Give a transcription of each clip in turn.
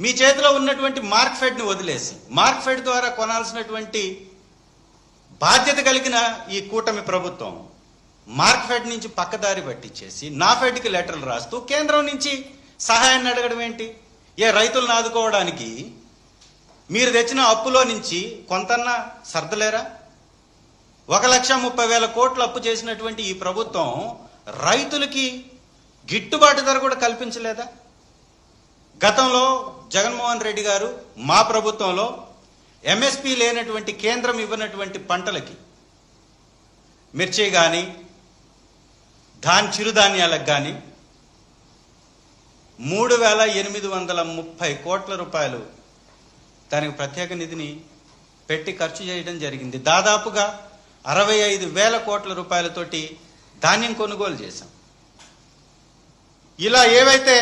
మీ చేతిలో ఉన్నటువంటి మార్క్ ఫెడ్ని వదిలేసి మార్క్ ఫెడ్ ద్వారా కొనాల్సినటువంటి బాధ్యత కలిగిన ఈ కూటమి ప్రభుత్వం మార్క్ ఫెడ్ నుంచి పక్కదారి పట్టించేసి నా ఫెడ్కి లెటర్లు రాస్తూ కేంద్రం నుంచి సహాయాన్ని అడగడం ఏంటి? ఏ రైతులను ఆదుకోవడానికి మీరు తెచ్చిన అప్పులో నుంచి కొంతన్నా సర్దలేరా? ఒక లక్ష ముప్పై వేల కోట్లు అప్పు చేసినటువంటి ఈ ప్రభుత్వం రైతులకి గిట్టుబాటు ధర కూడా కల్పించలేదా? గతంలో జగన్మోహన్ రెడ్డి గారు మా ప్రభుత్వంలో ఎంఎస్పి లేనటువంటి కేంద్రం ఇవ్వనటువంటి పంటలకి మిర్చి కానీ ధాన్ చిరుధాన్యాలకు కానీ మూడు వేల ఎనిమిది వందల ముప్పై కోట్ల రూపాయలు దానికి ప్రత్యేక నిధిని పెట్టి ఖర్చు చేయడం జరిగింది. దాదాపుగా అరవై ఐదు వేల కోట్ల రూపాయలతోటి ధాన్యం కొనుగోలు చేశాం. ఇలా ఏవైతే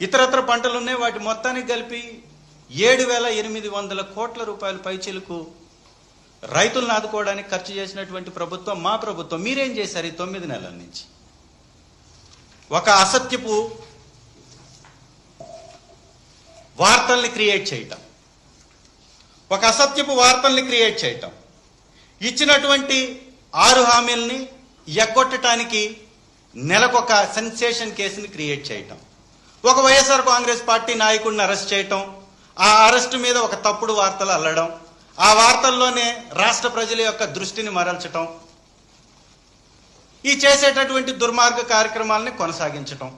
ఇతరత్ర పంటలు ఉన్నాయి వాటి మొత్తానికి కలిపి ఏడు వేల ఎనిమిది వందల కోట్ల రూపాయల పైచీలకు రైతులను ఆదుకోవడానికి ఖర్చు చేసినటువంటి ప్రభుత్వం మా ప్రభుత్వం. మీరేం చేశారు ఈ తొమ్మిది నెలల నుంచి? ఒక అసత్యపు వార్తల్ని క్రియేట్ చేయటం. ఒక అసత్యపు వార్తల్ని క్రియేట్ చేయటం. ఇచ్చినటువంటి ఆరు హామీల్ని ఎగ్గొట్టడానికి నెలకొక సెన్సేషన్ కేసుని క్రియేట్ చేయటం. ఒక వైఎస్ఆర్ కాంగ్రెస్ పార్టీ నాయకుడిని అరెస్ట్ చేయటం ఆ అరెస్ట్ మీద ఒక తప్పుడు వార్తలు అల్లడం ఆ వార్తల్లోనే రాష్ట్ర ప్రజల యొక్క దృష్టిని మరల్చటం ఈ చేసేటటువంటి దుర్మార్గ కార్యక్రమాలని కొనసాగించటం.